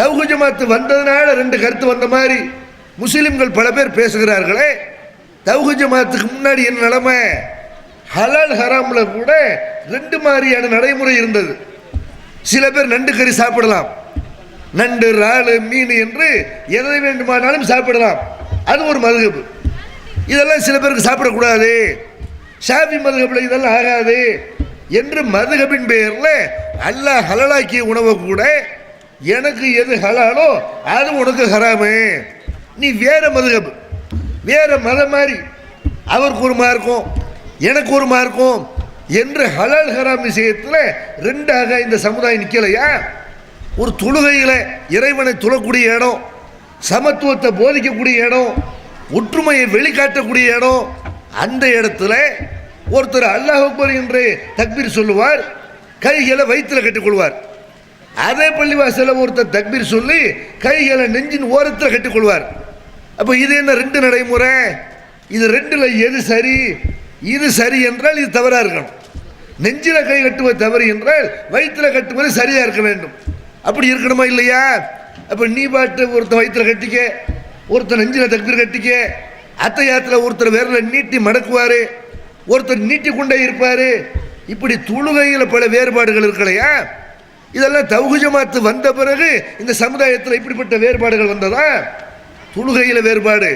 தவுகு ஜமாத்து வந்ததுனால ரெண்டு கருத்து வந்த மாதிரி முஸ்லிம்கள் பல பேர் பேசுகிறார்களே. தவுகு ஜமாத்துக்கு முன்னாடி என்ன நிலைமை? ஹலால் ஹராமில் கூட ரெண்டு மாதிரியான நடைமுறை இருந்தது. சில பேர் நண்டு கறி சாப்பிடலாம். நண்டு இறால் மீன் என்று எதை வேண்டுமானாலும் சாப்பிடலாம். அது ஒரு மதுகப்பு இதெல்லாம் சில பேருக்கு சாப்பிடக்கூடாது. ஷாஃபி மதுகப்பில் இதெல்லாம் ஆகாது. என்று மதுகபின் பெயரில் அல்லாஹ் ஹலலாக்கிய உணவை கூட எனக்கு எது ஹலாலோ அது உனக்கு ஹராமே. நீ வேற மதுகப் வேற மதம் மாதிரி அவருக்கு ஒரு மார்க்கும் எனக்கு ஒரு மார்க்கும் என்று ஹலால் ஹராம் விஷயத்தில் ரெண்டாக இந்த சமுதாயம் நிற்கலையா ஒரு தொழுகையில் இறைவனை தொழக்கூடிய இடம் சமத்துவத்தை போதிக்கக்கூடிய இடம் ஒற்றுமையை வெளிக்காட்டக்கூடிய இடம் அந்த இடத்துல ஒருத்தர் அல்லாஹ் என்று தக்பீர் சொல்லுவார் கைகளை வயிற்றில் கட்டிக்கொள்வார். அதே பள்ளிவாசலில் ஒருத்தர் தக்பீர் சொல்லி கைகளை நெஞ்சின் ஓரத்தில் கட்டிக்கொள்வார் அப்போ இது என்ன ரெண்டு நடைமுறை? இது ரெண்டில் எது சரி? இது சரி என்றால் இது தவறாக இருக்கணும். நெஞ்சில் கை கட்டுவது தவறு என்றால் வயிற்றில் கட்டுவது சரியாக இருக்க வேண்டும். அப்படி இருக்கணுமா இல்லையா? அப்போ நீ பாட்டு ஒருத்தன் வயிற்றில் கட்டிக்க ஒருத்தர் நெஞ்சில் தக்பீர் கட்டிக்க அத்தை அத்தையாத்தில் ஒருத்தர் விரலை நீட்டி மடக்குவார் ஒருத்தர் நீட்டி கொண்டே இருப்பார். இப்படி துளுகையில் பல வேறுபாடுகள் இருக்கலையா? இதெல்லாம் தௌஹு ஜமாத்து வந்த பிறகு இந்த சமுதாயத்தில் இப்படிப்பட்ட வேறுபாடுகள் வந்ததா? தொழுகையில் வேறுபாடு.